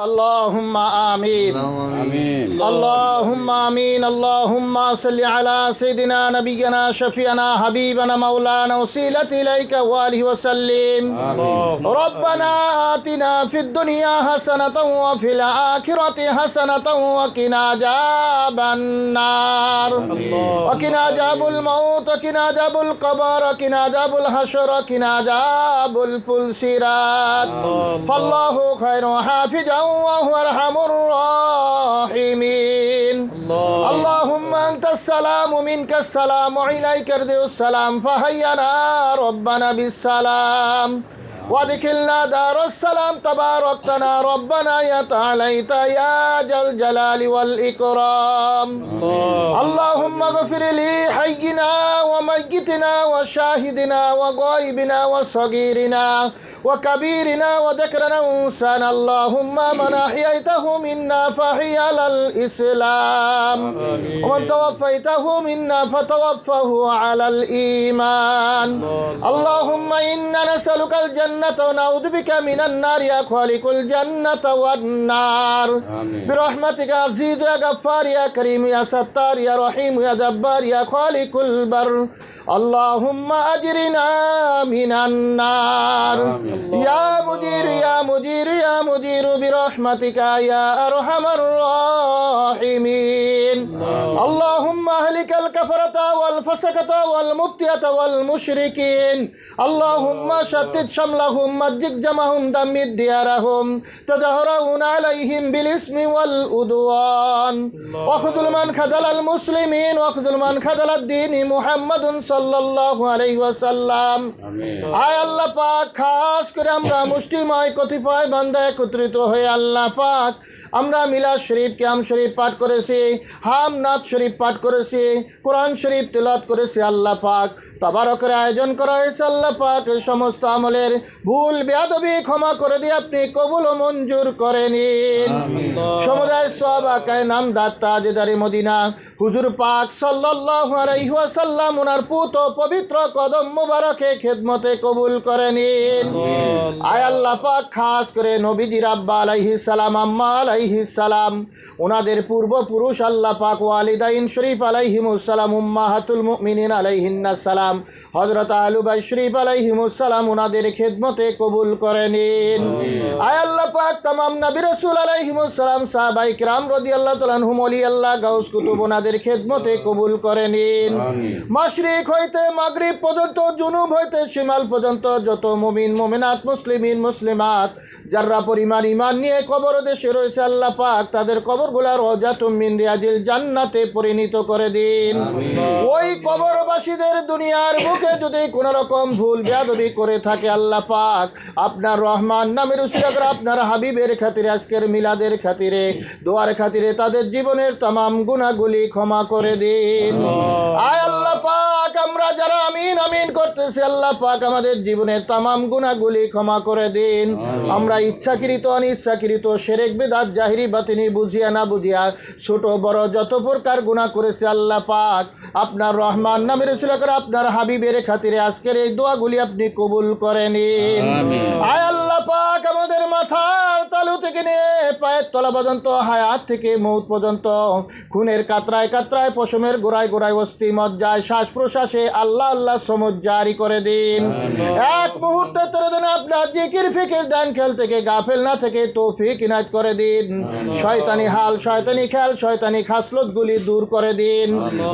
اللهم آمين. آمين. اللهم آمين. اللهم صل على سيدنا نبينا شفينا حبيبنا مولانا وسيلة إليك وآله وسلم. ربنا آتنا في الدنيا حسنة وفي الآخرة حسنة وقنا عذاب النار. وقنا عذاب الموت وقنا عذاب القبر وقنا عذاب الحشر وقنا عذاب الفلسرات فالله خير حافظا وهو ارحم الراحمين اللهم انت السلام منك السلام عليك ارضي السلام فهينا ربنا بالسلام وادخلنا دار السلام تباركتنا ربنا يا تعاليت يا ذا الجلال والإكرام اللهم اغفر لي حينا وميتنا وشاهدنا وغائبنا وصغيرنا وكبيرنا وذكرنا وانسانا اللهم من احييته منا فحي على الاسلام ومن توفيته منا فتوفه على الايمان اللهم انا نسالك الجنه ونعوذ بك من النار يا خالق الجنه والنار آمين. برحمتك يا عزيز يا غفار يا كريم يا ستار يا رحيم يا جبار يا خالق البر اللهم اجرنا من النار يا مدير يا مدير يا مدير برحمتك يا ارحم الراحمين اللهم اهلك الكفرة والفسقة والمبتية والمشركين اللهم شتت شملهم مجد جمعهم دمد ديارهم تدهرون عليهم بالاسم والعدوان واخذل من خذل المسلمين واخذل من خذل الدين محمد صلى সাল্লাল্লাহু আয় আল্লাহ পাক খাস করে আমরা মুষ্টিময় কতিপয় বান্দা একত্রিত হয়ে আল্লাহ পাক আমরা মিলাদ শরীফ কিয়াম শরীফ পাঠ করেছি হাম নাথ শরীফ পাঠ করেছি কোরআন শরীফ তিলাত করেছি আল্লাহ পাক তবারকের আয়োজন করা হয়েছে আল্লাহ পাক সমস্ত আমলের ভুল বেয়াদবি ক্ষমা করে দিয়ে আপনি কবুল ও মঞ্জুর করে নিন। সমুদায় সবাকায় নাম দাত্তা জেদারি মদিনা হুজুর পাক আলাইহি ওনার পুত পবিত্র কদম মুবারকে খেদমতে কবুল করে নিন। আয় আল্লাহ পাক খাস করে নবীজির আব্বা আলাইহিস সালাম আম্মা আলাইহিস সালাম। ওনাদের পূর্বপুরুষ আল্লাহ পাক ওয়ালিদাইন শরীফ আলাইহিমুস সালাম উম্মাহাতুল মুমিনিন আলাইহিন্নাস সালাম। হযরত আলুবাই শরীফ আলাইহিমুস সালাম ওনাদের খেদমতে কবুল করে নিন আয় আল্লাহ পাক তামাম নবী রাসূল আলাইহিমুস সালাম সাহাবাই কিরাম রাদিয়াল্লাহু তাআলা আনহুম ওলি আল্লাহ গাউস কুতুব ওনাদের খেদমতে কবুল করে নিন মাশরিক হইতে মাগরিব পর্যন্ত জুনুব হইতে শিমাল পর্যন্ত যত মুমিন মুমিনাত মুসলিমিন মুসলিমাত যারা পরিমাণ ইমান নিয়ে কবর দেশে রয়েছে আল্লাহ পাক তাদের কবরগুলার রজাতুম মিন রিয়াজিল জান্নাতে পরিণত করে দিন। ওই কবরবাসীদের দুনিয়ার বুকে যদি কোনো রকম ভুল বেয়াদবি করে থাকে আল্লাহ পাক আপনার রহমান নামের উসিলাগর আপনার হাবিবের খাতিরে আজকের মিলাদের খাতিরে দোয়ার খাতিরে তাদের জীবনের তামাম গুণাগুলি ক্ষমা করে দিন। আয় আল্লাহ পাক। আমরা যারা আমিন আমিন করতেছি আল্লাহ পাক আমাদের জীবনের তামাম গুণাগুলি ক্ষমা করে দিন। আমরা ইচ্ছাকৃত অনিচ্ছাকৃত সেরেক বেদাত জাহিরি বাতিনি বুঝিয়া না বুঝিয়া ছোট বড় যত প্রকার গুণা করেছে আল্লাহ পাক আপনার রহমান নামের উসিলা করে আপনার হাবিবের খাতিরে আজকের এই দোয়াগুলি আপনি কবুল করে নিন। আয় আল্লাহ পাক পায়ের তলা পর্যন্ত হায়াত থেকে মৌত পর্যন্ত খুনের কাতরায় কাতরায় পশমের গোড়ায় গোড়ায় অস্থি মজ্জায় শ্বাস প্রশ্বাসে আল্লাহ আল্লাহ সমুজ জারি করে দিন। এক মুহূর্তে তেরো দিন আপনার জিকির ফিকির দেন খেল থেকে গাফেল না থেকে তৌফিক ইনায়ত করে দিন। শয়তানি হাল শয়তানি খেল শয়তানি খাসলত গুলি দূর করে দিন।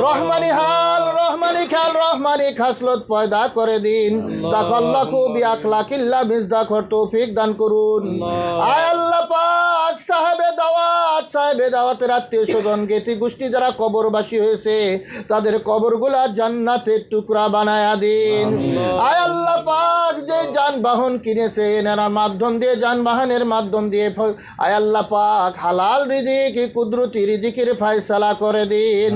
রহমানি হাল রহমানি খেল রহমানি খাসলত পয়দা করে দিন। দাখাল্লাহু বিআখলাকিল্লা মিজদাখর তৌফিক দান করুন। আয় আল্লাহ। সাহেবে দাওয়াত সাহেবে দাওয়াতের আত্মীয় স্বজন গেতি গোষ্ঠী যারা কবরবাসী হয়েছে তাদের কবরগুলা জান্নাতের টুকরা বানায়া দিন। আয় আল্লাহ পাক যে যানবাহন কিনেছে এনারা মাধ্যম দিয়ে যানবাহনের মাধ্যম দিয়ে আয় আল্লাহ পাক হালাল রিজিক কুদরতি রিজিকের ফায়সালা করে দিন।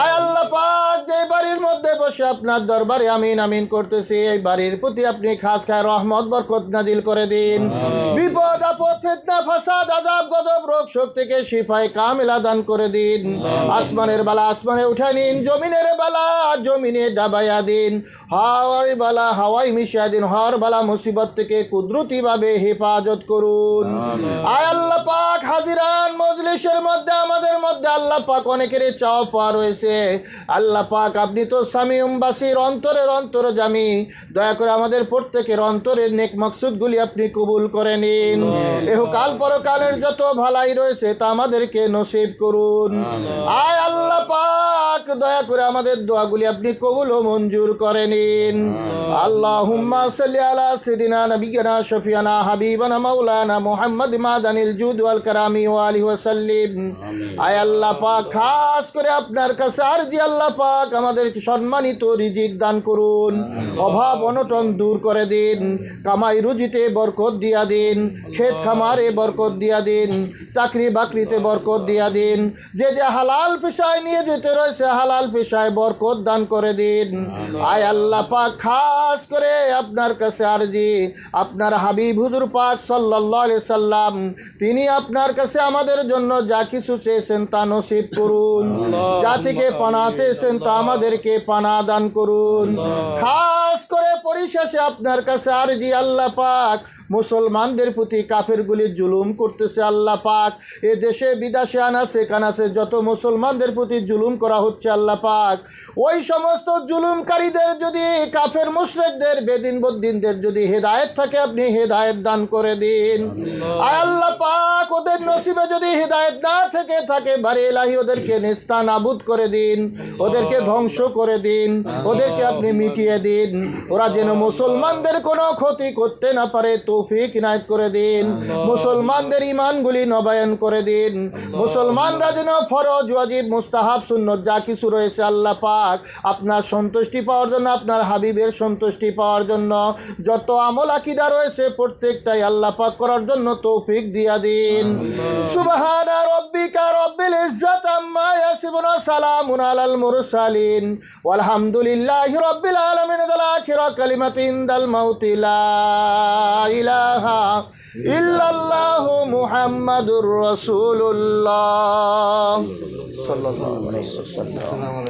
আয় আল্লাহ পাক যে বাড়ির বসে আপনার দরবারে আমিন আমিন করতেছি। এই বাড়ির প্রতি আপনি খাস খায় রহমত বরকত নাজিল করে দিন। বিপদ আপদ ফিতনা ফাসাদ আজাব গজব রোগ শোক থেকে শিফায় কামিলা দান করে দিন। আসমানের বালা আসমানে নিন জমিনের বালা জমিনে ডাবাইয়া দিন। হাওয়াই বালা হাওয়াই মিশিয়া দিন হর বালা মুসিবত থেকে কুদরতি ভাবে হেফাজত করুন। আয় আল্লাহ পাক আল্লাহ পাক অনেকেরই চাওয়া পাওয়া রয়েছে। আল্লাহ পাক আপনি তো সামিউম বাসির অন্তরের অন্তর জামি। দয়া করে আমাদের প্রত্যেকের অন্তরের নেক মকসুদগুলি আপনি কবুল করে নিন। এহকাল পরকালের যত ভালাই রয়েছে তা আমাদেরকে নসিব করুন। আয় দয়া করে আমাদের দোয়াগুলি আপনি কবুল ও মঞ্জুর করে নিন। আল্লাহুম্মা সাল্লি আলা সাইয়্যিদিনা নবিয়িনা শফিয়ানা হাবিবানা মাওলানা মুহাম্মদ মাদানিল জুদ ওয়াল কারামি ওয়া আলিহি আয় আল্লাহ পাক খাস করে আপনার কাছে আরজি আল্লাহ পাক আমাদেরকে সম্মানিত রিজিক দান করুন। অভাব অনটন দূর করে দিন। কামাই রুজিতে বরকত দিয়া দিন। ক্ষেত খামারে বরকত দিয়া দিন। চাকরি বাকরিতে বরকত দিয়া দিন। যে যে হালাল পেশায় নিয়ে যেতে রয়েছে হালাল পেশায় বরকত দান করে দিন। আয় আল্লাহ পাক খাস করে আপনার কাছে আরজি। আপনার হাবিব হুজুর পাক সাল্লাল্লাহু আলাইহি সাল্লাম তিনি আপনার কাছে আমাদের জন্য যা কিছু চেয়েছেন তা নসিব করুন। যা থেকে পানা চেয়েছেন তা আমাদেরকে পানা দান করুন। খাস করে পরিশেষে আপনার কাছে আরজি আল্লাহ পাক। মুসলমানদের প্রতি কাফেরগুলি জুলুম করতেছে আল্লাহ পাক। এ দেশে বিদেশে আনাসে কানাসে যত মুসলমানদের প্রতি জুলুম করা হচ্ছে আল্লাহ পাক। ওই সমস্ত জুলুমকারীদের যদি কাফের মুশরিকদের বেদিন বদ্দিনদের যদি হেদায়ত থাকে আপনি হেদায়ত দান করে দিন। আল্লাহ পাক। ওদের নসিবে যদি হেদায়েত না থেকে থাকে বাড়ি এলাহি ওদেরকে নিস্তান আবুদ করে দিন ওদেরকে ধ্বংস করে দিন ওদেরকে আপনি মিটিয়ে দিন ওরা যেন মুসলমানদের কোনো ক্ষতি করতে না পারে তৌফিক ইনায়ত করে দিন মুসলমানদের ইমানগুলি নবায়ন করে দিন মুসলমানরা যেন ফরজ ওয়াজিব মুস্তাহাব সুন্নত যা কিছু রয়েছে আল্লাহ পাক আপনার সন্তুষ্টি পাওয়ার জন্য আপনার হাবিবের সন্তুষ্টি পাওয়ার জন্য যত আমল আকিদা রয়েছে প্রত্যেকটাই আল্লাহ পাক করার জন্য তৌফিক দিয়া দিন। سبحان ربك رب العزة ما يصفون سلام على المرسلين. والحمد لله رب العالمين. الآخرة كلمة عند الموت. لا إله إلا الله محمد رسول الله. صلى الله عليه وسلم.